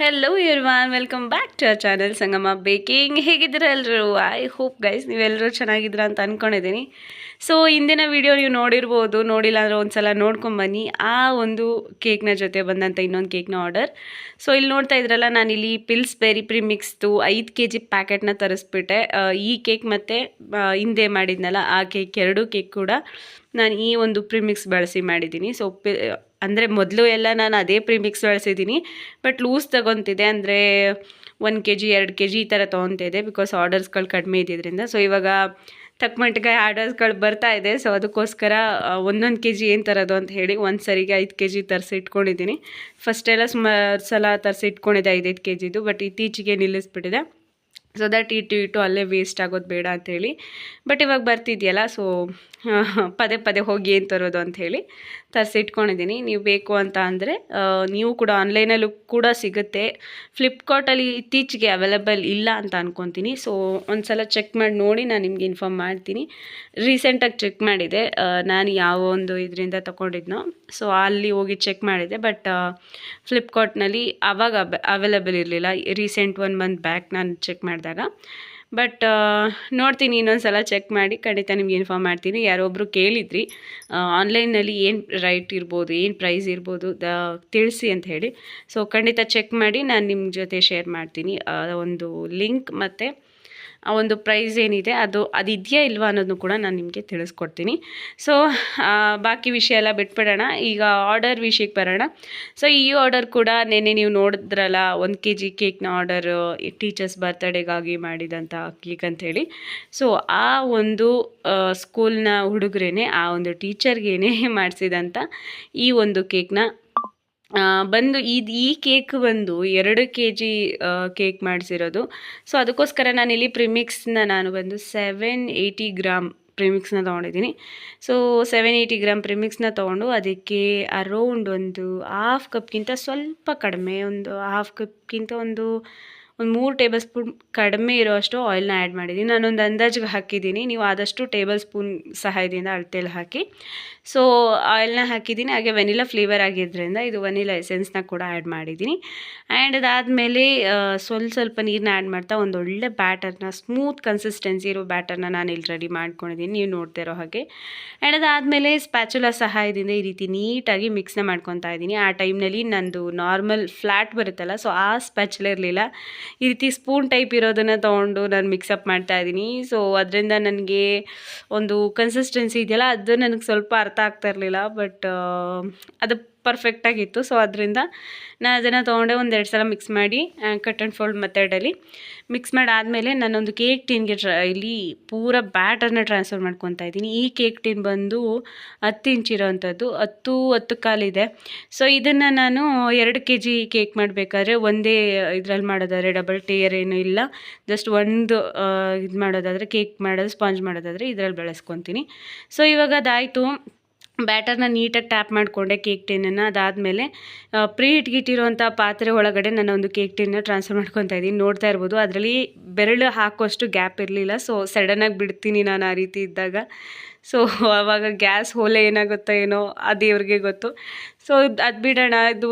Hello everyone welcome back to our channel Sangama baking ಹೇಗಿದ್ದೀರ ಎಲ್ಲರೂ I hope guys ನೀವೆಲ್ಲರೂ ಚೆನ್ನಾಗಿದ್ದೀರಾ ಅಂತ ಅಂದ್ಕೊಂಡಿದ್ದೀನಿ ಸೊ ಇಂದಿನ ವಿಡಿಯೋ ನೀವು ನೋಡಿರ್ಬೋದು, ನೋಡಿಲ್ಲ ಅಂದರೆ ಒಂದು ಸಲ ನೋಡ್ಕೊಂಬನ್ನಿ ಆ ಒಂದು ಕೇಕ್ನ ಜೊತೆ ಬಂದಂಥ ಇನ್ನೊಂದು ಕೇಕ್ನ ಆರ್ಡರ್ ಸೊ ಇಲ್ಲಿ ನೋಡ್ತಾ ಇದ್ರಲ್ಲ, ನಾನಿಲ್ಲಿ ಪಿಲ್ಸ್ ಬೆರಿ ಪ್ರಿಮಿಕ್ಸ್ದು ಐದು ಕೆ ಜಿ ಪ್ಯಾಕೆಟ್ನ ತರಿಸ್ಬಿಟ್ಟೆ. ಈ ಕೇಕ್ ಮತ್ತು ಹಿಂದೆ ಮಾಡಿದ್ನಲ್ಲ, ಆ ಕೇಕ್ ಎರಡೂ ಕೇಕ್ ಕೂಡ ನಾನು ಈ ಒಂದು ಪ್ರಿಮಿಕ್ಸ್ ಬಳಸಿ ಮಾಡಿದ್ದೀನಿ. ಸೊ ಅಂದರೆ ಮೊದಲು ಎಲ್ಲ ನಾನು ಅದೇ ಪ್ರಿಮಿಕ್ಸ್ ಬಳಸಿದ್ದೀನಿ ಬಟ್ ಲೂಸ್ ತಗೊತಿದ್ದೆ, ಅಂದರೆ ಒಂದು ಕೆ ಜಿ ಎರಡು ಕೆ ಜಿ ಈ ಥರ ತೊಗೊತಿದ್ದೆ ಬಿಕಾಸ್ ಆರ್ಡರ್ಸ್ಗಳು ಕಡಿಮೆ ಇದ್ದಿದ್ದರಿಂದ ಸೊ ಇವಾಗ ತಕ್ಕ ಮಟ್ಟಿಗೆ ಆರ್ಡರ್ಸ್ಗಳು ಬರ್ತಾ ಇದೆ. ಸೊ ಅದಕ್ಕೋಸ್ಕರ ಒಂದೊಂದು ಕೆ ಜಿ ಏನು ತರೋದು ಅಂತ ಹೇಳಿ ಒಂದು ಸರಿಗೆ ಐದು ಕೆ ಜಿ ತರಿಸಿ ಇಟ್ಕೊಂಡಿದ್ದೀನಿ. ಫಸ್ಟೆಲ್ಲ ಸುಮಾರು ಸಲ ತರಿಸಿ ಇಟ್ಕೊಂಡಿದ್ದೆ ಐದೈದು ಕೆ ಜಿದು ಬಟ್ ಇತ್ತೀಚೆಗೆ ನಿಲ್ಲಿಸ್ಬಿಟ್ಟಿದೆ. ಸೊ ದಟ್ ಇಟ್ಟು ಇಟ್ಟು ಅಲ್ಲೇ ವೇಸ್ಟ್ ಆಗೋದು ಬೇಡ ಅಂತೇಳಿ ಬಟ್ ಇವಾಗ ಬರ್ತಿದೆಯಲ್ಲ ಸೊ ಪದೇ ಪದೇ ಹೋಗಿ ಏನು ತರೋದು ಅಂಥೇಳಿ ತರಿಸಿ ಇಟ್ಕೊಂಡಿದ್ದೀನಿ. ನೀವು ಬೇಕು ಅಂತ ಅಂದರೆ ನೀವು ಕೂಡ ಆನ್ಲೈನಲ್ಲೂ ಕೂಡ ಸಿಗುತ್ತೆ. ಫ್ಲಿಪ್ಕಾರ್ಟಲ್ಲಿ ಇತ್ತೀಚೆಗೆ ಅವೈಲೇಬಲ್ ಇಲ್ಲ ಅಂತ ಅಂದ್ಕೊತೀನಿ ಸೊ ಒಂದು ಸಲ ಚೆಕ್ ಮಾಡಿ ನೋಡಿ ನಾನು ನಿಮಗೆ ಇನ್ಫಾರ್ಮ್ ಮಾಡ್ತೀನಿ. ರೀಸೆಂಟಾಗಿ ಚೆಕ್ ಮಾಡಿದೆ. ನಾನು ಯಾವ ಒಂದು ಇದರಿಂದ ತೊಗೊಂಡಿದ್ನೋ. ಸೊ ಅಲ್ಲಿ ಹೋಗಿ ಚೆಕ್ ಮಾಡಿದೆ. ಬಟ್ ಫ್ಲಿಪ್ಕಾರ್ಟ್ನಲ್ಲಿ ಆವಾಗ ಅವೈಲೇಬಲ್ ಇರಲಿಲ್ಲ. ರೀಸೆಂಟ್ ಒನ್ ಮಂತ್ ಬ್ಯಾಕ್ ನಾನು ಚೆಕ್ ಮಾಡಿದಾಗ. ಬಟ್ ನೋಡ್ತೀನಿ ಇನ್ನೊಂದು ಸಲ ಚೆಕ್ ಮಾಡಿ. ಖಂಡಿತ ನಿಮ್ಗೆ ಇನ್ಫಾರ್ಮ್ ಮಾಡ್ತೀನಿ. ಯಾರೊಬ್ಬರು ಕೇಳಿದ್ರಿ ಆನ್ಲೈನಲ್ಲಿ ಏನು ರೈಟ್ ಇರ್ಬೋದು, ಏನು ಪ್ರೈಸ್ ಇರ್ಬೋದು, ದ, ತಿಳಿಸಿ ಅಂತ ಹೇಳಿ. ಸೊ ಖಂಡಿತ ಚೆಕ್ ಮಾಡಿ, ನಾನು ನಿಮ್ಮ ಜೊತೆ ಶೇರ್ ಮಾಡ್ತೀನಿ. ಒಂದು ಲಿಂಕ್ ಮತ್ತು ಆ ಒಂದು ಪ್ರೈಸ್ ಏನಿದೆ ಅದು ಅದಿದೆಯಾ ಇಲ್ವಾ ಅನ್ನೋದನ್ನು ಕೂಡ ನಾನು ನಿಮಗೆ ತಿಳಿಸ್ಕೊಡ್ತೀನಿ. ಸೊ ಬಾಕಿ ವಿಷಯ ಎಲ್ಲ ಬಿಟ್ಬಿಡೋಣ. ಈಗ ಆರ್ಡರ್ ವಿಷಯಕ್ಕೆ ಬರೋಣ. ಸೊ ಈ ಆರ್ಡರ್ ಕೂಡ ನೆನ್ನೆ ನೀವು ನೋಡಿದ್ರಲ್ಲ, ಒಂದು ಕೆ ಜಿ ಕೇಕ್ನ ಆರ್ಡರ್ ಟೀಚರ್ಸ್ ಬರ್ತ್ಡೇಗಾಗಿ ಮಾಡಿದಂಥ ಕೇಕ್ ಅಂಥೇಳಿ ಸೊ ಆ ಒಂದು ಸ್ಕೂಲ್ನ ಹುಡುಗರೇನೆ, ಆ ಒಂದು ಟೀಚರ್ಗೇನೆ ಮಾಡಿಸಿದಂಥ ಈ ಒಂದು ಕೇಕ್ನ ಬಂದು ಇದು ಈ ಕೇಕ್ ಬಂದು ಎರಡು ಕೆ ಜಿ ಕೇಕ್ ಮಾಡಿಸಿರೋದು. ಸೊ ಅದಕ್ಕೋಸ್ಕರ ನಾನಿಲ್ಲಿ ಪ್ರಿಮಿಕ್ಸ್ನ ನಾನು ಬಂದು ಸೆವೆನ್ ಏಯ್ಟಿ ಗ್ರಾಮ್ ಪ್ರಿಮಿಕ್ಸ್ನ ತೊಗೊಂಡಿದ್ದೀನಿ. ಸೊ ಸೆವೆನ್ ಏಯ್ಟಿ ಗ್ರಾಮ್ ಪ್ರಿಮಿಕ್ಸ್ನ ತೊಗೊಂಡು ಅದಕ್ಕೆ ಅರೌಂಡ್ ಒಂದು ಹಾಫ್ ಕಪ್ಗಿಂತ ಸ್ವಲ್ಪ ಕಡಿಮೆ, ಒಂದು ಹಾಫ್ ಕಪ್ಗಿಂತ ಒಂದು ಒಂದು ಮೂರು ಟೇಬಲ್ ಸ್ಪೂನ್ ಕಡಿಮೆ ಇರೋಷ್ಟು ಆಯಿಲ್ನ ಆ್ಯಡ್ ಮಾಡಿದ್ದೀನಿ. ನಾನೊಂದು ಅಂದಾಜಿಗೆ ಹಾಕಿದ್ದೀನಿ. ನೀವು ಆದಷ್ಟು ಟೇಬಲ್ ಸ್ಪೂನ್ ಸಹಾಯದಿಂದ ಅಳತೆಯಲ್ಲಿ ಹಾಕಿ. ಸೊ ಆಯಿಲ್ನ ಹಾಕಿದ್ದೀನಿ. ಹಾಗೆ ವೆನಿಲಾ ಫ್ಲೇವರ್ ಆಗಿದ್ದರಿಂದ ಇದು ವೆನಿಲಾ ಎಸೆನ್ಸ್ನ ಕೂಡ ಆ್ಯಡ್ ಮಾಡಿದ್ದೀನಿ. ಆ್ಯಂಡ್ ಅದಾದಮೇಲೆ ಸ್ವಲ್ಪ ಸ್ವಲ್ಪ ನೀರನ್ನ ಆ್ಯಡ್ ಮಾಡ್ತಾ ಒಂದು ಒಳ್ಳೆ ಬ್ಯಾಟರ್ನ ಸ್ಮೂತ್ ಕನ್ಸಿಸ್ಟೆನ್ಸಿ ಇರೋ ಬ್ಯಾಟರ್ನ ನಾನು ಇಲ್ಲಿ ರೆಡಿ ಮಾಡ್ಕೊಂಡಿದ್ದೀನಿ. ನೀವು ನೋಡ್ತಾ ಇರೋ ಹಾಗೆ. ಆ್ಯಂಡ್ ಅದಾದಮೇಲೆ ಸ್ಪ್ಯಾಚುಲ ಸಹಾಯದಿಂದ ಈ ರೀತಿ ನೀಟಾಗಿ ಮಿಕ್ಸ್ನ ಮಾಡ್ಕೊತಾ ಇದ್ದೀನಿ. ಆ ಟೈಮ್ನಲ್ಲಿ ನಂದು ನಾರ್ಮಲ್ ಫ್ಲ್ಯಾಟ್ ಬರುತ್ತಲ್ಲ ಸೊ ಆ ಸ್ಪ್ಯಾಚುಲ ಇರಲಿಲ್ಲ. ಈ ರೀತಿ ಸ್ಪೂನ್ ಟೈಪ್ ಇರೋದನ್ನು ತೊಗೊಂಡು ನಾನು ಮಿಕ್ಸಪ್ ಮಾಡ್ತಾ ಇದ್ದೀನಿ. ಸೊ ಅದರಿಂದ ನನಗೆ ಒಂದು ಕನ್ಸಿಸ್ಟೆನ್ಸಿ ಇದೆಯಲ್ಲ, ಅದು ನನಗೆ ಸ್ವಲ್ಪ ಅರ್ಥ ಆಗ್ತಾ ಇರಲಿಲ್ಲ ಬಟ್ ಅದು ಪರ್ಫೆಕ್ಟಾಗಿತ್ತು ಸೊ ಅದರಿಂದ ನಾನು ಅದನ್ನು ತೊಗೊಂಡೆ ಒಂದು ಎರಡು ಸಲ ಮಿಕ್ಸ್ ಮಾಡಿ ಕಟ್ ಆ್ಯಂಡ್ ಫೋಲ್ಡ್ ಮೆಥಡಲ್ಲಿ ಮಿಕ್ಸ್ ಮಾಡಾದಮೇಲೆ ನಾನೊಂದು ಕೇಕ್ ಟಿನ್ಗೆ ಟ್ರ ಇಲ್ಲಿ ಪೂರ ಬ್ಯಾಟರ್ನ ಟ್ರಾನ್ಸ್ಫರ್ ಮಾಡ್ಕೊತಾ ಇದ್ದೀನಿ. ಈ ಕೇಕ್ ಟಿನ್ ಬಂದು ಹತ್ತು ಇಂಚ್ ಇರೋವಂಥದ್ದು ಹತ್ತು ಹತ್ತು ಕಾಲಿದೆ ಸೊ ಇದನ್ನು ನಾನು ಎರಡು ಕೆ ಜಿ ಕೇಕ್ ಮಾಡಬೇಕಾದ್ರೆ ಒಂದೇ ಇದರಲ್ಲಿ ಮಾಡೋದಾದರೆ ಡಬಲ್ ಟೇಯರ್ ಏನೂ ಇಲ್ಲ. ಜಸ್ಟ್ ಒಂದು ಇದು ಮಾಡೋದಾದರೆ ಕೇಕ್ ಮಾಡೋದು ಸ್ಪಾಂಜ್ ಮಾಡೋದಾದರೆ ಇದರಲ್ಲಿ ಬೆಳೆಸ್ಕೊತೀನಿ. ಸೊ ಇವಾಗ ಅದಾಯಿತು. ಬ್ಯಾಟರ್ನ ನೀಟಾಗಿ ಟ್ಯಾಪ್ ಮಾಡಿಕೊಂಡೆ ಕೇಕ್ ಟಿನ್ನನ್ನು. ಅದಾದಮೇಲೆ ಪ್ರೀ ಇಟ್ಗಿಟ್ಟಿರುವಂಥ ಪಾತ್ರೆ ಒಳಗಡೆ ನಾನು ಒಂದು ಕೇಕ್ ಟಿನ್ನ ಟ್ರಾನ್ಸ್ಫರ್ ಮಾಡ್ಕೊತಾ ಇದ್ದೀನಿ. ನೋಡ್ತಾ ಇರ್ಬೋದು, ಅದರಲ್ಲಿ ಬೆರಳು ಹಾಕುವಷ್ಟು ಗ್ಯಾಪ್ ಇರಲಿಲ್ಲ. ಸೊ, ಸಡನ್ನಾಗಿ ಬಿಡ್ತೀನಿ ನಾನು ಆ ರೀತಿ ಇದ್ದಾಗ. ಸೊ ಆವಾಗ ಗ್ಯಾಸ್ ಹೋಲೆ ಏನಾಗುತ್ತೋ ಏನೋ ಆ ದೇವ್ರಿಗೆ ಗೊತ್ತು. ಸೊ ಅದು ಬಿಡೋಣ. ಇದು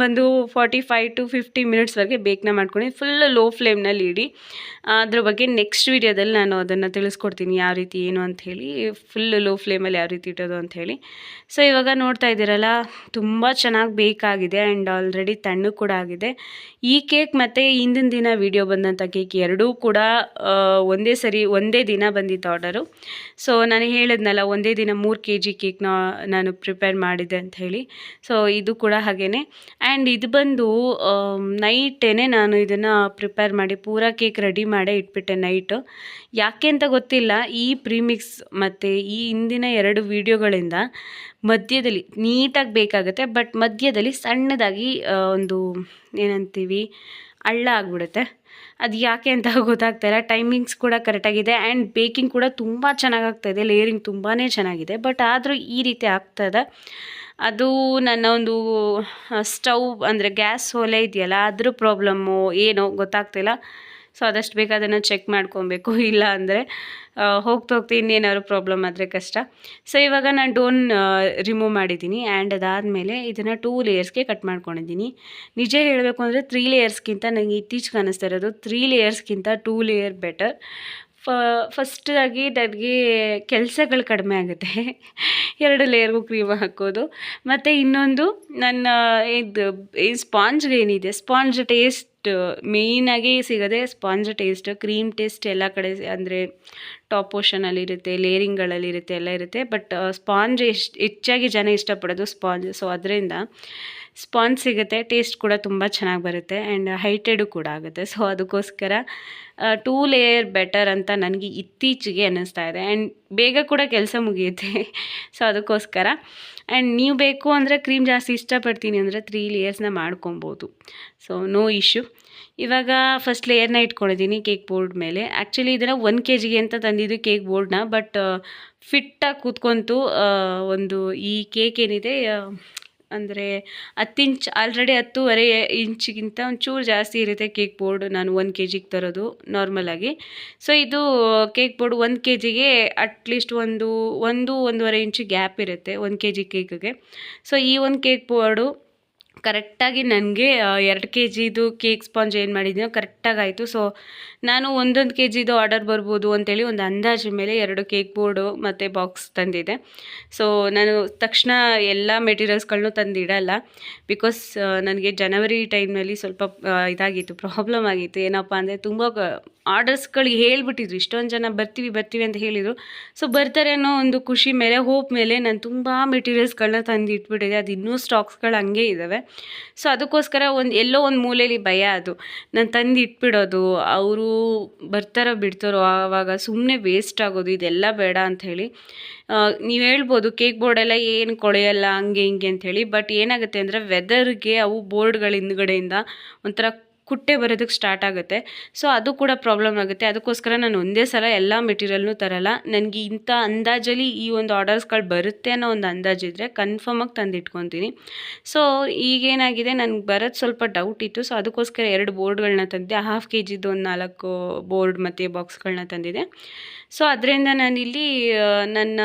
ಬಂದು ಫಾರ್ಟಿ ಫೈವ್ ಟು ಫಿಫ್ಟಿ ಮಿನಿಟ್ಸ್ವರೆಗೆ ಬೇಕ್ನ ಮಾಡ್ಕೊಂಡು ಫುಲ್ ಲೋ ಫ್ಲೇಮ್ನಲ್ಲಿ ಇಡಿ. ಅದ್ರ ಬಗ್ಗೆ ನೆಕ್ಸ್ಟ್ ವೀಡಿಯೋದಲ್ಲಿ ನಾನು ಅದನ್ನು ತಿಳಿಸ್ಕೊಡ್ತೀನಿ ಯಾವ ರೀತಿ ಏನು ಅಂಥೇಳಿ ಫುಲ್ ಲೋ ಫ್ಲೇಮಲ್ಲಿ ಯಾವ ರೀತಿ ಇಟ್ಟೋದು ಅಂಥೇಳಿ ಸೊ ಇವಾಗ ನೋಡ್ತಾ ಇದ್ದೀರಲ್ಲ, ತುಂಬ ಚೆನ್ನಾಗಿ ಬೇಕಾಗಿದೆ ಆ್ಯಂಡ್ ಆಲ್ರೆಡಿ ತಣ್ಣು ಕೂಡ ಆಗಿದೆ. ಈ ಕೇಕ್ ಮತ್ತು ಹಿಂದಿನ ದಿನ ವೀಡಿಯೋ ಬಂದಂಥ ಕೇಕ್ ಎರಡೂ ಕೂಡ ಒಂದೇ ಸರಿ, ಒಂದೇ ದಿನ ಬಂದಿತ್ತು ಆರ್ಡರು ಸೊ ನಾನು ಹೇಳಿದ್ನಲ್ಲ, ಒಂದೇ ದಿನ ಮೂರು ಕೆ ಜಿ ಕೇಕ್ನ ನಾನು ಪ್ರಿಪೇರ್ ಮಾಡಿದ್ದೆ ಅಂತ ಹೇಳಿ. ಸೊ ಇದು ಕೂಡ ಹಾಗೇ ಆ್ಯಂಡ್ ಇದು ಬಂದು ನೈಟೇನೆ ನಾನು ಇದನ್ನು ಪ್ರಿಪೇರ್ ಮಾಡಿ, ಪೂರ ಕೇಕ್ ರೆಡಿ ಮಾಡೇ ಇಟ್ಬಿಟ್ಟೆ ನೈಟು. ಯಾಕೆ ಅಂತ ಗೊತ್ತಿಲ್ಲ, ಈ ಪ್ರೀಮಿಕ್ಸ್ ಮತ್ತು ಈ ಹಿಂದಿನ ಎರಡು ವೀಡಿಯೋಗಳಿಂದ ಮಧ್ಯದಲ್ಲಿ ನೀಟಾಗಿ ಬೇಕಾಗುತ್ತೆ, ಬಟ್ ಮಧ್ಯದಲ್ಲಿ ಸಣ್ಣದಾಗಿ ಒಂದು, ಏನಂತೀವಿ ಹಳ್ಳ ಆಗ್ಬಿಡುತ್ತೆ. ಅದು ಯಾಕೆ ಅಂತ ಗೊತ್ತಾಗ್ತಾ ಇಲ್ಲ. ಟೈಮಿಂಗ್ಸ್ ಕೂಡ ಕರೆಕ್ಟಾಗಿದೆ ಆ್ಯಂಡ್ ಬೇಕಿಂಗ್ ಕೂಡ ತುಂಬ ಚೆನ್ನಾಗಾಗ್ತಾಯಿದೆ. ಲೇಯರಿಂಗ್ ತುಂಬಾ ಚೆನ್ನಾಗಿದೆ. ಬಟ್ ಆದರೂ ಈ ರೀತಿ ಆಗ್ತದೆ ಅದು ನನ್ನ ಒಂದು ಸ್ಟವ್ ಅಂದರೆ ಗ್ಯಾಸ್ ಒಲೆ ಇದೆಯಲ್ಲ, ಅದ್ರ ಪ್ರಾಬ್ಲಮ್ಮು ಏನೋ ಗೊತ್ತಾಗ್ತಿಲ್ಲ ಸೊ ಆದಷ್ಟು ಬೇಗ ಅದನ್ನು ಚೆಕ್ ಮಾಡ್ಕೊಬೇಕು. ಇಲ್ಲ ಅಂದರೆ ಹೋಗ್ತಾ ಹೋಗ್ತಾ ಇನ್ನೇನಾದ್ರು ಪ್ರಾಬ್ಲಮ್ ಆದರೆ ಕಷ್ಟ. ಸೊ ಇವಾಗ ನಾನು ಡೋನ್ ರಿಮೂವ್ ಮಾಡಿದ್ದೀನಿ. ಆ್ಯಂಡ್ ಅದಾದಮೇಲೆ ಇದನ್ನು ಟೂ ಲೇಯರ್ಸ್ಗೆ ಕಟ್ ಮಾಡ್ಕೊಂಡಿದ್ದೀನಿ. ನಿಜ ಹೇಳಬೇಕು ಅಂದರೆ ತ್ರೀ ಲೇಯರ್ಸ್ಗಿಂತ ನನಗೆ ಇತ್ತೀಚೆಗೆ ಅನ್ನಿಸ್ತಾ ಇರೋದು ತ್ರೀ ಲೇಯರ್ಸ್ಗಿಂತ ಟೂ ಲೇಯರ್ ಬೆಟರ್ ಫ ಫಸ್ಟಾಗಿ ನನಗೆ ಕೆಲಸಗಳು ಕಡಿಮೆ ಆಗುತ್ತೆ. ಎರಡು ಲೇಯರ್ಗೂ ಕ್ರೀಮ್ ಹಾಕೋದು. ಮತ್ತು ಇನ್ನೊಂದು ನನ್ನ, ಇದು, ಈ ಸ್ಪಾಂಜ್ಗೆ ಏನಿದೆ? ಸ್ಪಾಂಜ್ ಟೇಸ್ಟ್ ಮೇಯ್ನಾಗಿ ಸಿಗೋದೆ ಸ್ಪಾಂಜ್ ಟೇಸ್ಟ್ ಕ್ರೀಮ್ ಟೇಸ್ಟ್ ಎಲ್ಲ ಕಡೆ ಅಂದರೆ ಟಾಪ್ ಪೋರ್ಷನಲ್ಲಿರುತ್ತೆ ಲೇರಿಂಗ್ಗಳಲ್ಲಿರುತ್ತೆ ಎಲ್ಲ ಇರುತ್ತೆ. ಬಟ್ ಸ್ಪಾಂಜ್ ಎಷ್ಟು, ಹೆಚ್ಚಾಗಿ ಜನ ಇಷ್ಟಪಡೋದು ಸ್ಪಾಂಜ್. ಸೊ ಅದರಿಂದ ಸ್ಪಾಂಜ್ ಸಿಗುತ್ತೆ, ಟೇಸ್ಟ್ ಕೂಡ ತುಂಬ ಚೆನ್ನಾಗಿ ಬರುತ್ತೆ ಆ್ಯಂಡ್ ಹೈಟೆಡು ಕೂಡ ಆಗುತ್ತೆ. ಸೊ ಅದಕ್ಕೋಸ್ಕರ ಟೂ ಲೇಯರ್ ಬೆಟರ್ ಅಂತ ನನಗೆ ಇತ್ತೀಚೆಗೆ ಅನ್ನಿಸ್ತಾ ಇದೆ. ಆ್ಯಂಡ್ ಬೇಗ ಕೂಡ ಕೆಲಸ ಮುಗಿಯುತ್ತೆ. ಸೊ ಅದಕ್ಕೋಸ್ಕರ. ಆ್ಯಂಡ್ ನೀವು ಬೇಕು ಅಂದರೆ ಕ್ರೀಮ್ ಜಾಸ್ತಿ ಇಷ್ಟಪಡ್ತೀನಿ ಅಂದರೆ ತ್ರೀ ಲೇಯರ್ಸ್ನ ಮಾಡ್ಕೊಬೋದು. ಸೊ ನೋ ಇಶ್ಯೂ ಇವಾಗ ಫಸ್ಟ್ ಲೇಯರ್ನ ಇಟ್ಕೊಂಡಿದ್ದೀನಿ ಕೇಕ್ ಬೋರ್ಡ್ ಮೇಲೆ. ಆ್ಯಕ್ಚುಲಿ ಇದನ್ನು ಒನ್ ಕೆ ಜಿಗೆ ಅಂತ ತಂದಿದ್ದು ಕೇಕ್ ಬೋರ್ಡ್ನ ಬಟ್ ಫಿಟ್ಟಾಗಿ ಕೂತ್ಕೊಂತು ಒಂದು ಈ ಕೇಕ್ ಏನಿದೆ ಅಂದರೆ ಹತ್ತು ಇಂಚ್ ಆಲ್ರೆಡಿ ಹತ್ತೂವರೆ ಇಂಚಿಗಿಂತ ಒಂಚೂರು ಜಾಸ್ತಿ ಇರುತ್ತೆ ಕೇಕ್ ಬೋರ್ಡ್ ನಾನು ಒಂದು ಕೆ ಜಿಗೆ ತರೋದು ನಾರ್ಮಲಾಗಿ ಸೊ ಇದು ಕೇಕ್ ಬೋರ್ಡ್ ಒಂದು ಕೆ ಜಿಗೆ ಅಟ್ಲೀಸ್ಟ್ ಒಂದು ಒಂದು, ಒಂದೂವರೆ ಇಂಚು ಗ್ಯಾಪ್ ಇರುತ್ತೆ ಒಂದು ಕೆ ಜಿ ಕೇಕ್ಗೆ ಸೊ ಈ ಒಂದು ಕೇಕ್ ಬೋರ್ಡು ಕರೆಕ್ಟಾಗಿ ನನಗೆ ಎರಡು ಕೆ ಜಿದು ಕೇಕ್ ಸ್ಪಾಂಜ್ ಏನು ಮಾಡಿದ್ದೀನೋ ಕರೆಕ್ಟಾಗಿ ಆಯಿತು ಸೊ ನಾನು ಒಂದೊಂದು ಕೆ ಜಿದು ಆರ್ಡರ್ ಬರ್ಬೋದು ಅಂತೇಳಿ ಒಂದು ಅಂದಾಜು ಮೇಲೆ ಎರಡು ಕೇಕ್ ಬೋರ್ಡು ಮತ್ತು ಬಾಕ್ಸ್ ತಂದಿದೆ. ಸೊ ನಾನು ತಕ್ಷಣ ಎಲ್ಲ ಮೆಟೀರಿಯಲ್ಸ್ಗಳನ್ನೂ ತಂದಿಡಲ್ಲ ಬಿಕಾಸ್ ನನಗೆ ಜನವರಿ ಟೈಮ್ನಲ್ಲಿ ಸ್ವಲ್ಪ ಇದಾಗಿತ್ತು ಪ್ರಾಬ್ಲಮ್ ಆಗಿತ್ತು. ಏನಪ್ಪ ಅಂದರೆ ತುಂಬ ಆರ್ಡರ್ಸ್ಗಳಿಗೆ ಹೇಳಿಬಿಟ್ಟಿದ್ರು, ಇಷ್ಟೊಂದು ಜನ ಬರ್ತೀವಿ ಬರ್ತೀವಿ ಅಂತ ಹೇಳಿದರು. ಸೊ ಬರ್ತಾರೆ ಅನ್ನೋ ಒಂದು ಖುಷಿ ಮೇಲೆ, ಹೋಪ್ ಮೇಲೆ ನಾನು ತುಂಬ ಮೆಟೀರಿಯಲ್ಸ್ಗಳನ್ನ ತಂದು ಇಟ್ಬಿಟ್ಟಿದೆ ಅದು ಇನ್ನೂ ಸ್ಟಾಕ್ಸ್ಗಳು ಹಂಗೆ ಇದ್ದಾವೆ ಸೊ ಅದಕ್ಕೋಸ್ಕರ ಒಂದು, ಎಲ್ಲೋ ಒಂದು ಮೂಲೆಯಲ್ಲಿ ಭಯ ಅದು. ನಾನು ತಂದು ಇಟ್ಬಿಡೋದು ಅವರು ಬರ್ತಾರೋ ಬಿಡ್ತಾರೋ ಆವಾಗ ಸುಮ್ಮನೆ ವೇಸ್ಟ್ ಆಗೋದು, ಇದೆಲ್ಲ ಬೇಡ ಅಂಥೇಳಿ ನೀವು ಹೇಳ್ಬೋದು ಕೇಕ್ ಬೋರ್ಡೆಲ್ಲ ಏನು ಕೊಳೆಯಲ್ಲ, ಹಂಗೆ ಹಿಂಗೆ ಅಂಥೇಳಿ ಬಟ್ ಏನಾಗುತ್ತೆ ಅಂದರೆ ವೆದರ್ಗೆ ಅವು ಬೋರ್ಡ್ಗಳ ಹಿಂದ್ಗಡೆಯಿಂದ ಒಂಥರ ಕುಟ್ಟೆ ಬರೋದಕ್ಕೆ ಸ್ಟಾರ್ಟ್ ಆಗುತ್ತೆ. ಸೊ ಅದು ಕೂಡ ಪ್ರಾಬ್ಲಮ್ ಆಗುತ್ತೆ. ಅದಕ್ಕೋಸ್ಕರ ನಾನು ಒಂದೇ ಸಲ ಎಲ್ಲ ಮೆಟೀರಿಯಲ್ನೂ ತರಲ್ಲ. ನನಗೆ ಇಂಥ ಅಂದಾಜಲ್ಲಿ ಈ ಒಂದು ಆರ್ಡರ್ಸ್ಗಳು ಬರುತ್ತೆ ಅನ್ನೋ ಒಂದು ಅಂದಾಜಿದ್ರೆ ಕನ್ಫರ್ಮಾಗಿ ತಂದು ಇಟ್ಕೊತೀನಿ ಸೊ ಈಗೇನಾಗಿದೆ? ನನಗೆ ಬರೋದು ಸ್ವಲ್ಪ ಡೌಟ್ ಇತ್ತು. ಸೊ ಅದಕ್ಕೋಸ್ಕರ ಎರಡು ಬೋರ್ಡ್ಗಳನ್ನ ತಂದಿದ್ದೆ. ಹಾಫ್ ಕೆ ಜಿದು ಒಂದು ನಾಲ್ಕು ಬೋರ್ಡ್ ಮತ್ತು ಬಾಕ್ಸ್ಗಳನ್ನ ತಂದಿದೆ ಸೊ ಅದರಿಂದ ನಾನಿಲ್ಲಿ ನನ್ನ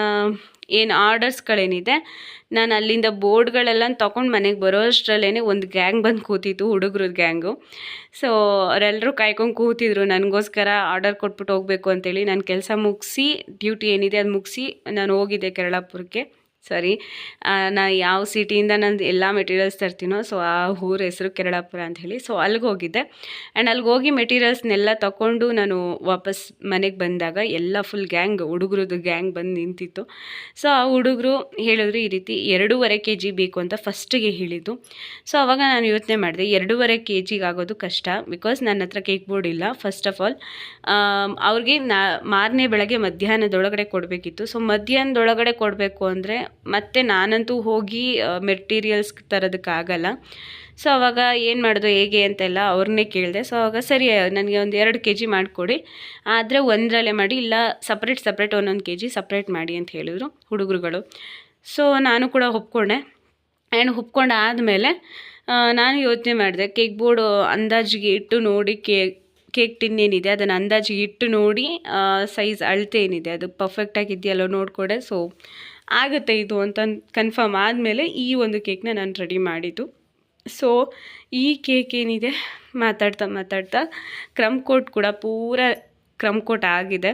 ಏನು ಆರ್ಡರ್ಸ್ಗಳೇನಿದೆ ನಾನು ಅಲ್ಲಿಂದ ಬೋರ್ಡ್ಗಳೆಲ್ಲ ತೊಗೊಂಡು ಮನೆಗೆ ಬರೋ ಅಷ್ಟರಲ್ಲೇ ಒಂದು ಗ್ಯಾಂಗ್ ಬಂದು ಕೂತಿತ್ತು ಹುಡುಗರ ಗ್ಯಾಂಗು ಸೊ ಅವರೆಲ್ಲರೂ ಕಾಯ್ಕೊಂಡು ಕೂತಿದ್ರು, ನನಗೋಸ್ಕರ ಆರ್ಡರ್ ಕೊಟ್ಬಿಟ್ಟು ಹೋಗಬೇಕು ಅಂತೇಳಿ. ನಾನು ಕೆಲಸ ಮುಗಿಸಿ ಡ್ಯೂಟಿ ಏನಿದೆ ಅದು ಮುಗಿಸಿ, ನಾನು ಹೋಗಿದ್ದೆ ಕೇರಳಾಪುರಕ್ಕೆ ಸರಿ. ನಾ ಯಾವ ಸಿಟಿಯಿಂದ ನಾನು ಎಲ್ಲ ಮೆಟೀರಿಯಲ್ಸ್ ತರ್ತೀನೋ ಸೊ ಆ ಊರ ಹೆಸರು ಕೆರಳಾಪುರ ಅಂತ ಹೇಳಿ ಸೊ ಅಲ್ಲಿಗೆ ಹೋಗಿದ್ದೆ. ಆ್ಯಂಡ್ ಅಲ್ಲಿಗೆ ಹೋಗಿ ಮೆಟೀರಿಯಲ್ಸ್ನೆಲ್ಲ ತಗೊಂಡು ನಾನು ವಾಪಸ್ ಮನೆಗೆ ಬಂದಾಗ ಎಲ್ಲ ಫುಲ್ ಗ್ಯಾಂಗ್ ಹುಡುಗರದ್ದು ಗ್ಯಾಂಗ್ ಬಂದು ನಿಂತಿತ್ತು. ಸೊ ಆ ಹುಡುಗರು ಹೇಳಿದ್ರು ಈ ರೀತಿ ಎರಡೂವರೆ ಕೆ ಜಿ ಬೇಕು ಅಂತ ಫಸ್ಟಿಗೆ ಹೇಳಿದ್ದು. ಸೊ ಅವಾಗ ನಾನು ಯೋಚನೆ ಮಾಡಿದೆ, ಎರಡೂವರೆ ಕೆ ಜಿಗೆ ಆಗೋದು ಕಷ್ಟ ಬಿಕಾಸ್ ನನ್ನ ಹತ್ರ ಕೇಕ್ ಬೋರ್ಡ್ ಇಲ್ಲ ಫಸ್ಟ್ ಆಫ್ ಆಲ್ ಅವ್ರಿಗೆ ನಾ ಮಾರನೇ ಬೆಳಗ್ಗೆ ಮಧ್ಯಾಹ್ನದೊಳಗಡೆ ಕೊಡಬೇಕಿತ್ತು. ಸೊ ಮಧ್ಯಾಹ್ನದೊಳಗಡೆ ಕೊಡಬೇಕು ಅಂದರೆ ಮತ್ತೆ ನಾನಂತೂ ಹೋಗಿ ಮೆಟೀರಿಯಲ್ಸ್ ತರೋದಕ್ಕಾಗಲ್ಲ. ಸೊ ಅವಾಗ ಏನು ಮಾಡೋದು, ಹೇಗೆ ಅಂತೆಲ್ಲ ಅವ್ರನ್ನೇ ಕೇಳಿದೆ. ಸೊ ಅವಾಗ ಸರಿ, ನನಗೆ ಒಂದು ಎರಡು ಕೆ ಜಿ ಮಾಡಿಕೊಡಿ. ಆದರೆ ಒಂದರಲ್ಲೇ ಮಾಡಿ, ಇಲ್ಲ ಸಪ್ರೇಟ್ ಸಪ್ರೇಟ್ ಒಂದೊಂದು ಕೆ ಜಿ ಸಪ್ರೇಟ್ ಮಾಡಿ ಅಂತ ಹೇಳಿದರು ಹುಡುಗರುಗಳು. ಸೊ ನಾನು ಕೂಡ ಒಪ್ಕೊಂಡೆ. ಆ್ಯಂಡ್ ಒಪ್ಕೊಂಡು ಆದಮೇಲೆ ನಾನು ಯೋಚನೆ ಮಾಡಿದೆ ಕೇಕ್ ಬೋರ್ಡ್ ಅಂದಾಜಿಗೆ ಇಟ್ಟು ನೋಡಿ ಕೇಕ್ ಕೇಕ್ ಟಿನ್ ಏನಿದೆ, ಅದನ್ನು ಅಂದಾಜಿಗೆ ಇಟ್ಟು ನೋಡಿ ಸೈಜ್ ಅಳತೆ ಏನಿದೆ, ಅದು ಪರ್ಫೆಕ್ಟಾಗಿ ಇದೆಯಲ್ಲೋ ನೋಡಿಕೊಡೆ. ಸೊ ಆಗುತ್ತೆ ಇದು ಅಂತ ಕನ್ಫರ್ಮ್ ಆದಮೇಲೆ ಈ ಒಂದು ಕೇಕ್ನ ನಾನು ರೆಡಿ ಮಾಡಿದ್ದು. ಸೊ ಈ ಕೇಕ್ ಏನಿದೆ? ಮಾತಾಡ್ತಾ ಮಾತಾಡ್ತಾ, ಕ್ರಮ್ ಕೋಟ್ ಕೂಡ ಪೂರ ಕ್ರಮ್ ಕೋಟ್ ಆಗಿದೆ.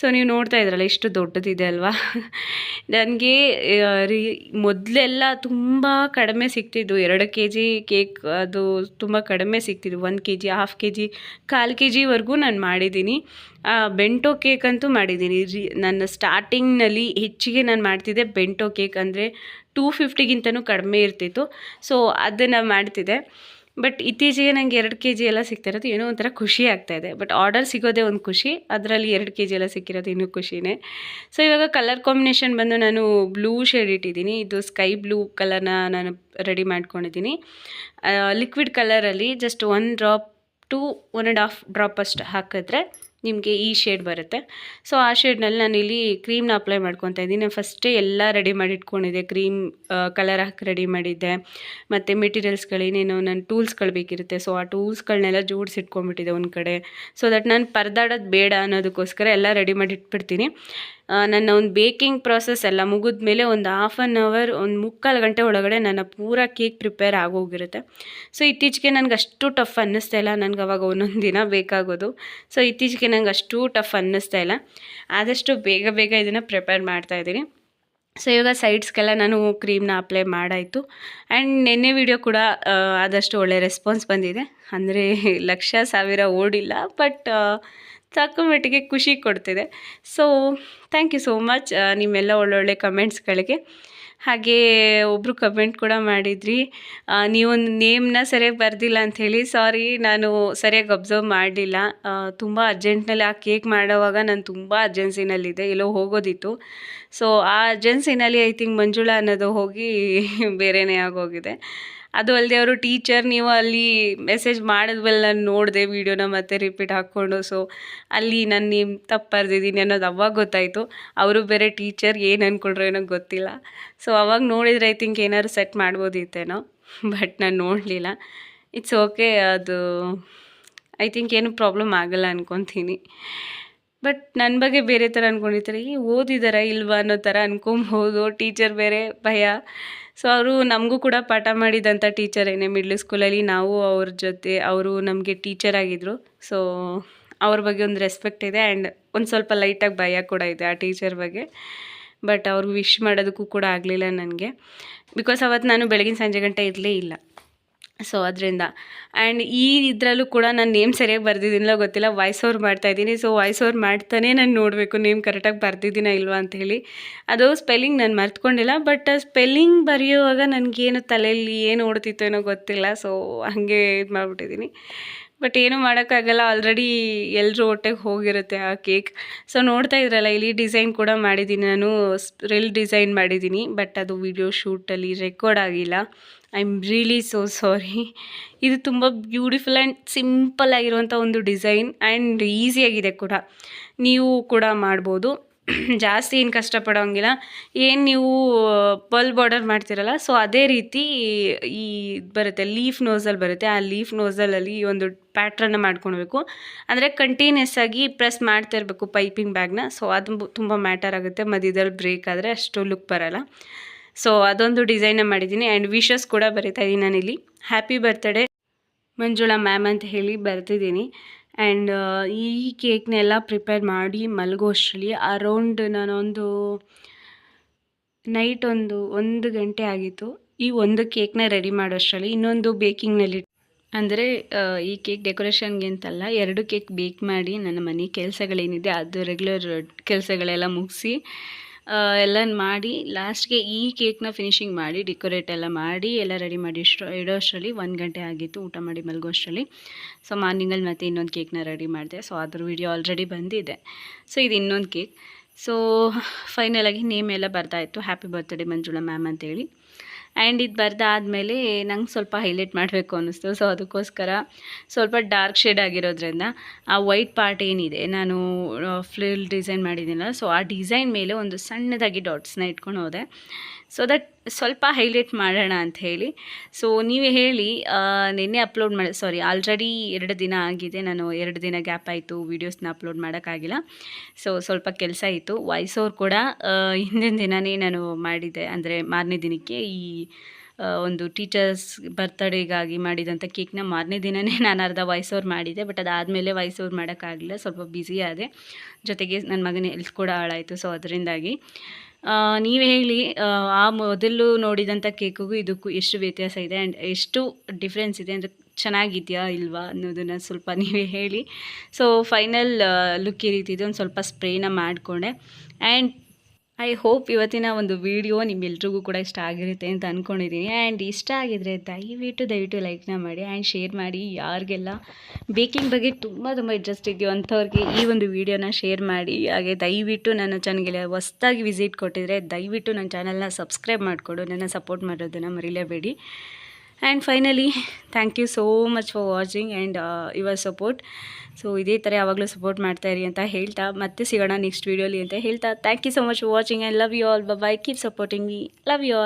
ಸೊ ನೀವು ನೋಡ್ತಾ ಇದ್ರಲ್ಲ ಎಷ್ಟು ದೊಡ್ಡದಿದೆ ಅಲ್ವಾ? ನನಗೆ ರೀ, ಮೊದಲೆಲ್ಲ ತುಂಬ ಕಡಿಮೆ ಸಿಗ್ತಿದ್ದು ಎರಡು ಕೆ ಜಿ ಕೇಕ್, ಅದು ತುಂಬ ಕಡಿಮೆ ಸಿಗ್ತಿದ್ದು ಒಂದು K G half K G ಕಾಲು ಕೆ ಜಿವರೆಗೂ ನಾನು ಮಾಡಿದ್ದೀನಿ. ಬೆಂಟೋ ಕೇಕ್ ಅಂತೂ ಮಾಡಿದ್ದೀನಿ. ರೀ, ನನ್ನ ಸ್ಟಾರ್ಟಿಂಗ್ನಲ್ಲಿ ಹೆಚ್ಚಿಗೆ ನಾನು ಮಾಡ್ತಿದ್ದೆ ಬೆಂಟೋ ಕೇಕ್ ಅಂದರೆ ಟೂ ಫಿಫ್ಟಿಗಿಂತನೂ ಕಡಿಮೆ ಇರ್ತಿತ್ತು. ಸೊ ಅದನ್ನು ಮಾಡ್ತಿದ್ದೆ. ಬಟ್ ಇತ್ತೀಚೆಗೆ ನನಗೆ ಎರಡು ಕೆ ಜಿ ಎಲ್ಲ ಸಿಗ್ತಾ ಇರೋದು ಏನೋ ಒಂಥರ ಖುಷಿ ಆಗ್ತಾ ಇದೆ. ಬಟ್ ಆರ್ಡರ್ ಸಿಗೋದೇ ಒಂದು ಖುಷಿ, ಅದರಲ್ಲಿ ಎರಡು ಕೆ ಜಿ ಎಲ್ಲ ಸಿಕ್ಕಿರೋದು ಇನ್ನೂ ಖುಷಿನೇ. ಸೊ ಇವಾಗ ಕಲರ್ ಕಾಂಬಿನೇಷನ್ ಬಂದು ನಾನು ಬ್ಲೂ ಶೇಡ್ ಇಟ್ಟಿದ್ದೀನಿ. ಇದು ಸ್ಕೈ ಬ್ಲೂ ಕಲರ್ನ ನಾನು ರೆಡಿ ಮಾಡ್ಕೊಂಡಿದ್ದೀನಿ. ಲಿಕ್ವಿಡ್ ಕಲರಲ್ಲಿ just one drop to one and half drop ಅಷ್ಟು ಹಾಕಿದ್ರೆ ನಿಮಗೆ ಈ ಶೇಡ್ ಬರುತ್ತೆ. ಸೊ ಆ ಶೇಡ್ನಲ್ಲಿ ನಾನು ಇಲ್ಲಿ ಕ್ರೀಮ್ನ ಅಪ್ಲೈ ಮಾಡ್ಕೊತಾ ಇದ್ದೀನಿ. ಫಸ್ಟೇ ಎಲ್ಲ ರೆಡಿ ಮಾಡಿ ಇಟ್ಕೊಂಡಿದ್ದೆ. ಕ್ರೀಮ್ ಕಲರ್ ಹಾಕಿ ರೆಡಿ ಮಾಡಿದ್ದೆ. ಮತ್ತು ಮೆಟೀರಿಯಲ್ಸ್ಗಳೇನೇನು ನನ್ನ ಟೂಲ್ಸ್ಗಳು ಬೇಕಿರುತ್ತೆ. ಸೊ ಆ ಟೂಲ್ಸ್ಗಳನ್ನೆಲ್ಲ ಜೋಡಿಸಿ ಒಂದು ಕಡೆ. ಸೊ ದಟ್ ನಾನು ಪರದಾಡೋದು ಬೇಡ ಅನ್ನೋದಕ್ಕೋಸ್ಕರ ಎಲ್ಲ ರೆಡಿ ಮಾಡಿ ಇಟ್ಬಿಡ್ತೀನಿ. ನನ್ನ ಒಂದು ಬೇಕಿಂಗ್ ಪ್ರಾಸೆಸ್ ಎಲ್ಲ ಮುಗಿದ ಮೇಲೆ ಒಂದು ಹಾಫ್ ಆನ್ ಅವರ್ ಒಂದು ಮುಕ್ಕಾಲು ಗಂಟೆ ಒಳಗಡೆ ನನ್ನ ಪೂರ ಕೇಕ್ ಪ್ರಿಪೇರ್ ಆಗೋಗಿರುತ್ತೆ. ಸೊ ಇತ್ತೀಚೆಗೆ ನನಗೆ ಅಷ್ಟು ಟಫ್ ಅನ್ನಿಸ್ತಾ ಇಲ್ಲ. ನನಗೆ ಅವಾಗ ಒಂದೊಂದು ದಿನ ಬೇಕಾಗೋದು. ಸೊ ಇತ್ತೀಚೆಗೆ ನನಗೆ ಅಷ್ಟು ಟಫ್ ಅನ್ನಿಸ್ತಾ ಇಲ್ಲ. ಆದಷ್ಟು ಬೇಗ ಬೇಗ ಇದನ್ನು ಪ್ರಿಪೇರ್ ಮಾಡ್ತಾ ಇದ್ದೀನಿ. ಸೊ ಇವಾಗ ಸೈಡ್ಸ್ಗೆಲ್ಲ ನಾನು ಕ್ರೀಮ್ನ ಅಪ್ಲೈ ಮಾಡಾಯಿತು. ಆ್ಯಂಡ್ ನಿನ್ನೆ ವಿಡಿಯೋ ಕೂಡ ಆದಷ್ಟು ಒಳ್ಳೆ ರೆಸ್ಪಾನ್ಸ್ ಬಂದಿದೆ. ಅಂದರೆ ಲಕ್ಷ ಸಾವಿರ ಓಡಿಲ್ಲ. ಬಟ್ ತಕ್ಕ ಮಟ್ಟಿಗೆ ಖುಷಿ ಕೊಡ್ತಿದೆ. So thank you so much ನಿಮ್ಮೆಲ್ಲ ಒಳ್ಳೊಳ್ಳೆ ಕಮೆಂಟ್ಸ್ಗಳಿಗೆ ಹಾಗೇ ಒಬ್ಬರು ಕಮೆಂಟ್ ಕೂಡ ಮಾಡಿದ್ರಿ. ನೀವು ನೇಮ್ನ ಸರಿಯಾಗಿ ಬರೆದಿಲ್ಲ ಅಂಥೇಳಿ ಸಾರಿ ನಾನು ಸರಿಯಾಗಿ ಅಬ್ಸರ್ವ್ ಮಾಡಲಿಲ್ಲ. ತುಂಬ ಅರ್ಜೆಂಟ್ನಲ್ಲಿ ಆ ಕೇಕ್ ಮಾಡೋವಾಗ ನಾನು ತುಂಬ ಅರ್ಜೆನ್ಸಿನಲ್ಲಿದ್ದೆ ಎಲ್ಲೋ ಹೋಗೋದಿತ್ತು. ಸೊ ಆ ಅರ್ಜೆನ್ಸಿನಲ್ಲಿ ಐ ಥಿಂಕ್ ಮಂಜುಳಾ ಅನ್ನೋದು ಹೋಗಿ ಬೇರೆನೇ ಆಗೋಗಿದೆ. ಅದು ಅಲ್ಲದೆ ಅವರು ಟೀಚರ್, ನೀವು ಅಲ್ಲಿ ಮೆಸೇಜ್ ಮಾಡಿದ್ಮೇಲೆ ನಾನು ನೋಡಿದೆ ವೀಡಿಯೋನ ಮತ್ತೆ ರಿಪೀಟ್ ಹಾಕ್ಕೊಂಡು. ಸೊ ಅಲ್ಲಿ ನಾನು ನಿಮ್ಮ ತಪ್ಪು ಬರೆದಿದ್ದೀನಿ ಅನ್ನೋದು ಅವಾಗ ಗೊತ್ತಾಯಿತು. ಅವರು ಬೇರೆ ಟೀಚರ್ ಏನು ಅಂದ್ಕೊಂಡ್ರು ಏನೋ ಗೊತ್ತಿಲ್ಲ. ಸೊ ಅವಾಗ ನೋಡಿದರೆ ಐ ಥಿಂಕ್ ಏನಾದ್ರು ಸೆಟ್ ಮಾಡ್ಬೋದಿತ್ತೇನೋ. ಬಟ್ ನಾನು ನೋಡಲಿಲ್ಲ. ಇಟ್ಸ್ ಓಕೆ ಅದು ಐ ಥಿಂಕ್ ಏನು ಪ್ರಾಬ್ಲಮ್ ಆಗಲ್ಲ ಅಂದ್ಕೊತೀನಿ ಬಟ್ ನನ್ನ ಬಗ್ಗೆ ಬೇರೆ ಥರ ಅಂದ್ಕೊಂಡಿರ್ತಾರೆ ಈ ಓದಿದಾರ ಇಲ್ವಾ ಅನ್ನೋ ಥರ ಅನ್ಕೊಬೋದು. ಟೀಚರ್ ಬೇರೆ ಭಯ. ಸೊ ಅವರು ನಮಗೂ ಕೂಡ ಪಾಠ ಮಾಡಿದಂಥ ಟೀಚರೇನೆ ಮಿಡ್ಲ್ ಸ್ಕೂಲಲ್ಲಿ ನಾವು ಅವ್ರ ಜೊತೆ, ಅವರು ನಮಗೆ ಟೀಚರ್ ಆಗಿದ್ದರು ಸೊ ಅವ್ರ ಬಗ್ಗೆ ಒಂದು ರೆಸ್ಪೆಕ್ಟ್ ಇದೆ ಆ್ಯಂಡ್ ಒಂದು ಸ್ವಲ್ಪ ಲೈಟಾಗಿ ಭಯ ಕೂಡ ಇದೆ ಆ ಟೀಚರ್ ಬಗ್ಗೆ. ಬಟ್ ಅವ್ರಿಗೆ ವಿಶ್ ಮಾಡೋದಕ್ಕೂ ಕೂಡ ಆಗಲಿಲ್ಲ ನನಗೆ. ಬಿಕಾಸ್ ಅವತ್ತು ನಾನು ಬೆಳಗಿನ ಸಂಜೆ ಗಂಟೆ ಇರಲೇ ಇಲ್ಲ. ಸೊ ಅದರಿಂದ. ಆ್ಯಂಡ್ ಈ ಇದರಲ್ಲೂ ಕೂಡ ನಾನು ನೇಮ್ ಸರಿಯಾಗಿ ಬರ್ದಿದ್ದೀನಿಲ್ಲ ಗೊತ್ತಿಲ್ಲ ವಾಯ್ಸ್ ಓವರ್ ಮಾಡ್ತಾಯಿದ್ದೀನಿ ಸೊ ವಾಯ್ಸ್ ಓವರ್ ಮಾಡ್ತಾನೆ ನಾನು ನೋಡಬೇಕು ನೇಮ್ ಕರೆಕ್ಟಾಗಿ ಬರ್ದಿದ್ದೀನ ಇಲ್ವಾ ಅಂತ ಹೇಳಿ. ಅದು ಸ್ಪೆಲ್ಲಿಂಗ್ ನಾನು ಮರ್ತ್ಕೊಂಡಿಲ್ಲ ಬಟ್ ಸ್ಪೆಲ್ಲಿಂಗ್ ಬರೆಯುವಾಗ ನನಗೇನು ತಲೆಯಲ್ಲಿ ಏನು ಓಡ್ತಿತ್ತು ಏನೋ ಗೊತ್ತಿಲ್ಲ. ಸೊ ಹಾಗೆ ಇದು ಮಾಡಿಬಿಟ್ಟಿದ್ದೀನಿ. ಬಟ್ ಏನೂ ಮಾಡೋಕ್ಕಾಗಲ್ಲ. ಆಲ್ರೆಡಿ ಎಲ್ಲರೂ ಹೊಟ್ಟೆಗೆ ಹೋಗಿರುತ್ತೆ ಆ ಕೇಕ್ ಸೊ ನೋಡ್ತಾ ಇದ್ರಲ್ಲ, ಇಲ್ಲಿ ಡಿಸೈನ್ ಕೂಡ ಮಾಡಿದ್ದೀನಿ ನಾನು. ರಿಲ್ ಡಿಸೈನ್ ಮಾಡಿದ್ದೀನಿ. ಬಟ್ ಅದು ವಿಡಿಯೋ ಶೂಟಲ್ಲಿ ರೆಕಾರ್ಡ್ ಆಗಿಲ್ಲ. I am really so sorry ಇದು ತುಂಬ ಬ್ಯೂಟಿಫುಲ್ ಆ್ಯಂಡ್ ಸಿಂಪಲ್ ಆಗಿರುವಂಥ ಒಂದು ಡಿಸೈನ್ ಆ್ಯಂಡ್ ಈಸಿಯಾಗಿದೆ ಕೂಡ. ನೀವು ಕೂಡ ಮಾಡ್ಬೋದು. ಜಾಸ್ತಿ ಏನು ಕಷ್ಟಪಡೋಂಗಿಲ್ಲ. ಏನು ನೀವು ಪಲ್ ಬಾರ್ಡರ್ ಮಾಡ್ತಿರಲ್ಲ ಸೊ ಅದೇ ರೀತಿ ಈ ಬರುತ್ತೆ, ಲೀಫ್ ನೋಸಲ್ ಬರುತ್ತೆ. ಆ ಲೀಫ್ ನೋಸಲಲ್ಲಿ ಈ ಒಂದು ಪ್ಯಾಟ್ರನ್ನ ಮಾಡ್ಕೊಳ್ಬೇಕು. ಅಂದರೆ ಕಂಟಿನ್ಯೂಸ್ ಆಗಿ ಪ್ರೆಸ್ ಮಾಡ್ತಾ ಇರಬೇಕು ಪೈಪಿಂಗ್ ಬ್ಯಾಗ್ನ ಸೊ ಅದು ತುಂಬ ಮ್ಯಾಟರ್ ಆಗುತ್ತೆ. ಮಧ್ಯದಲ್ಲಿ ಬ್ರೇಕ್ ಆದರೆ ಅಷ್ಟು ಲುಕ್ ಬರಲ್ಲ. ಸೊ ಅದೊಂದು ಡಿಸೈನ ಮಾಡಿದ್ದೀನಿ. ಆ್ಯಂಡ್ ವಿಶಸ್ ಕೂಡ ಬರಿತಾ ಇದ್ದೀನಿ ನಾನಿಲ್ಲಿ. ಹ್ಯಾಪಿ ಬರ್ತ್ಡೇ ಮಂಜುಳಾ ಮ್ಯಾಮ್ ಅಂತ ಹೇಳಿ ಬರ್ತಿದ್ದೀನಿ. ಆ್ಯಂಡ್ ಈ ಕೇಕ್ನೆಲ್ಲ ಪ್ರಿಪೇರ್ ಮಾಡಿ ಮಲಗೋ ಅಷ್ಟರಲ್ಲಿ ಅರೌಂಡ್ ನಾನೊಂದು ನೈಟ್ ಒಂದು ಒಂದು ಗಂಟೆ ಆಗಿತ್ತು. ಈ ಒಂದು ಕೇಕ್ನ ರೆಡಿ ಮಾಡೋ ಅಷ್ಟರಲ್ಲಿ ಇನ್ನೊಂದು ಬೇಕಿಂಗ್ನಲ್ಲಿ ಅಂದರೆ ಈ ಕೇಕ್ ಡೆಕೋರೇಷನ್ಗೆ ಅಂತಲ್ಲ, ಎರಡು ಕೇಕ್ ಬೇಕ್ ಮಾಡಿ ನನ್ನ ಮನೆ ಕೆಲಸಗಳೇನಿದೆ, ಅದು ರೆಗ್ಯುಲರ್ ಕೆಲಸಗಳೆಲ್ಲ ಮುಗಿಸಿ ಎಲ್ಲ ಮಾಡಿ ಲಾಸ್ಟ್ಗೆ ಈ ಕೇಕ್ನ ಫಿನಿಶಿಂಗ್ ಮಾಡಿ ಡೆಕೋರೇಟ್ ಎಲ್ಲ ಮಾಡಿ, ಎಲ್ಲ ರೆಡಿ ಮಾಡಿ ಇಷ್ಟು ಇಡೋ ಅಷ್ಟರಲ್ಲಿ ಒಂದು ಗಂಟೆ ಆಗಿತ್ತು ಊಟ ಮಾಡಿ ಮಲಗೋ ಅಷ್ಟರಲ್ಲಿ ಸೊ ಮಾರ್ನಿಂಗಲ್ಲಿ ಮತ್ತೆ ಇನ್ನೊಂದು ಕೇಕ್ನ ರೆಡಿ ಮಾಡಿದೆ. ಸೊ ಅದ್ರ ವಿಡಿಯೋ ಆಲ್ರೆಡಿ ಬಂದಿದೆ. ಸೊ ಇದು ಇನ್ನೊಂದು ಕೇಕ್ ಸೊ ಫೈನಲಾಗಿ ನೇಮ್ ಎಲ್ಲ ಬರ್ತಾಯಿತ್ತು ಹ್ಯಾಪಿ ಬರ್ತ್ಡೇ ಮಂಜುಳಾ ಮ್ಯಾಮ್ ಅಂತೇಳಿ. ಆ್ಯಂಡ್ ಇದು ಬರ್ದಾದಮೇಲೆ ನಂಗೆ ಸ್ವಲ್ಪ ಹೈಲೈಟ್ ಮಾಡಬೇಕು ಅನ್ನಿಸ್ತು. ಸೊ ಅದಕ್ಕೋಸ್ಕರ ಸ್ವಲ್ಪ ಡಾರ್ಕ್ ಶೇಡ್ ಆಗಿರೋದ್ರಿಂದ ಆ ವೈಟ್ ಪಾರ್ಟ್ ಏನಿದೆ, ನಾನು ಫ್ಲಿಲ್ ಡಿಸೈನ್ ಮಾಡಿದ್ದೀನಲ್ಲ ಸೊ ಆ ಡಿಸೈನ್ ಮೇಲೆ ಒಂದು ಸಣ್ಣದಾಗಿ ಡಾಟ್ಸ್ನ ಇಟ್ಕೊಂಡು ಹೋದೆ. ಸೊ ದಟ್ ಸ್ವಲ್ಪ ಹೈಲೈಟ್ ಮಾಡೋಣ ಅಂತ ಹೇಳಿ. ಸೊ ನೀವು ಹೇಳಿ ನಿನ್ನೆ ಅಪ್ಲೋಡ್ ಮಾಡಿ ಸಾರಿ ಆಲ್ರೆಡಿ ಎರಡು ದಿನ ಆಗಿದೆ. ನಾನು ಎರಡು ದಿನ ಗ್ಯಾಪ್ ಆಯಿತು ವೀಡಿಯೋಸ್ನ ಅಪ್ಲೋಡ್ ಮಾಡೋಕ್ಕಾಗಿಲ್ಲ. ಸೊ ಸ್ವಲ್ಪ ಕೆಲಸ ಇತ್ತು. ವಾಯ್ಸ್ ಕೂಡ ಹಿಂದಿನ ದಿನವೇ ನಾನು ಮಾಡಿದ್ದೆ. ಅಂದರೆ ಮಾರನೇ ದಿನಕ್ಕೆ ಈ ಒಂದು ಟೀಚರ್ಸ್ ಬರ್ತ್ಡೇಗಾಗಿ ಮಾಡಿದಂಥ ಕೇಕ್ನ ಮಾರನೇ ದಿನವೇ ನಾನು ಅರ್ಧ ವಾಯ್ಸ್ ಓವರ್ ಮಾಡಿದ್ದೆ. ಬಟ್ ಅದಾದಮೇಲೆ ವಾಯ್ಸ್ ಓವರ್ ಮಾಡೋಕ್ಕಾಗಲಿಲ್ಲ ಸ್ವಲ್ಪ ಬ್ಯುಸಿ ಆದೆ. ಜೊತೆಗೆ ನನ್ನ ಮಗನ ಹೆಲ್ತ್ ಕೂಡ ಹಾಳಾಯಿತು. ಸೊ ಅದರಿಂದಾಗಿ ನೀವು ಹೇಳಿ ಆ, ಮೊದಲು ನೋಡಿದಂಥ ಕೇಕಿಗೂ ಇದಕ್ಕೂ ಎಷ್ಟು ವ್ಯತ್ಯಾಸ ಇದೆ ಆ್ಯಂಡ್ ಎಷ್ಟು ಡಿಫ್ರೆನ್ಸ್ ಇದೆ ಅಂದರೆ ಚೆನ್ನಾಗಿದೆಯಾ ಇಲ್ವಾ ಅನ್ನೋದನ್ನು ಸ್ವಲ್ಪ ನೀವೇ ಹೇಳಿ. ಸೊ ಫೈನಲ್ ಲುಕ್ ಈ ರೀತಿ ಒಂದು ಸ್ವಲ್ಪ ಸ್ಪ್ರೇನ ಮಾಡಿಕೊಂಡೆ. ಆ್ಯಂಡ್ ಐ ಹೋಪ್ ಇವತ್ತಿನ ಒಂದು ವಿಡಿಯೋ ನಿಮ್ಮೆಲ್ರಿಗೂ ಕೂಡ ಇಷ್ಟ ಆಗಿರುತ್ತೆ ಅಂತ ಅಂದ್ಕೊಂಡಿದ್ದೀನಿ ಆ್ಯಂಡ್ ಇಷ್ಟ ಆಗಿದ್ರೆ ದಯವಿಟ್ಟು ದಯವಿಟ್ಟು ಲೈಕ್ನ ಮಾಡಿ ಆ್ಯಂಡ್ ಶೇರ್ ಮಾಡಿ. ಯಾರಿಗೆಲ್ಲ ಬೇಕಿಂಗ್ ಬಗ್ಗೆ ತುಂಬ ತುಂಬ ಇಂಟ್ರೆಸ್ಟ್ ಇದೆಯೋ ಅಂಥವ್ರಿಗೆ ಈ ಒಂದು ವಿಡಿಯೋನ ಶೇರ್ ಮಾಡಿ. ಹಾಗೆ ದಯವಿಟ್ಟು ನನ್ನ ಚಾನಲ್ಗೆ ಹೊಸ್ದಾಗಿ ವಿಸಿಟ್ ಕೊಟ್ಟಿದ್ರೆ ದಯವಿಟ್ಟು ನನ್ನ ಚಾನಲ್ನ ಸಬ್ಸ್ಕ್ರೈಬ್ ಮಾಡಿಕೊಡು. ನನ್ನ ಸಪೋರ್ಟ್ ಮಾಡೋದನ್ನು ಮರೀಲೇಬೇಡಿ. And finally thank you so much for watching and your support so ಇದೇ ಥರ ಯಾವಾಗಲೂ ಸಪೋರ್ಟ್ ಮಾಡ್ತಾ ಇರಿ ಅಂತ ಹೇಳ್ತಾ, ಮತ್ತೆ ಸಿಗೋಣ ನೆಕ್ಸ್ಟ್ ವೀಡಿಯೋಲಿ ಅಂತ ಹೇಳ್ತಾ. Thank you so much for watching and love you all bye keep supporting me love you all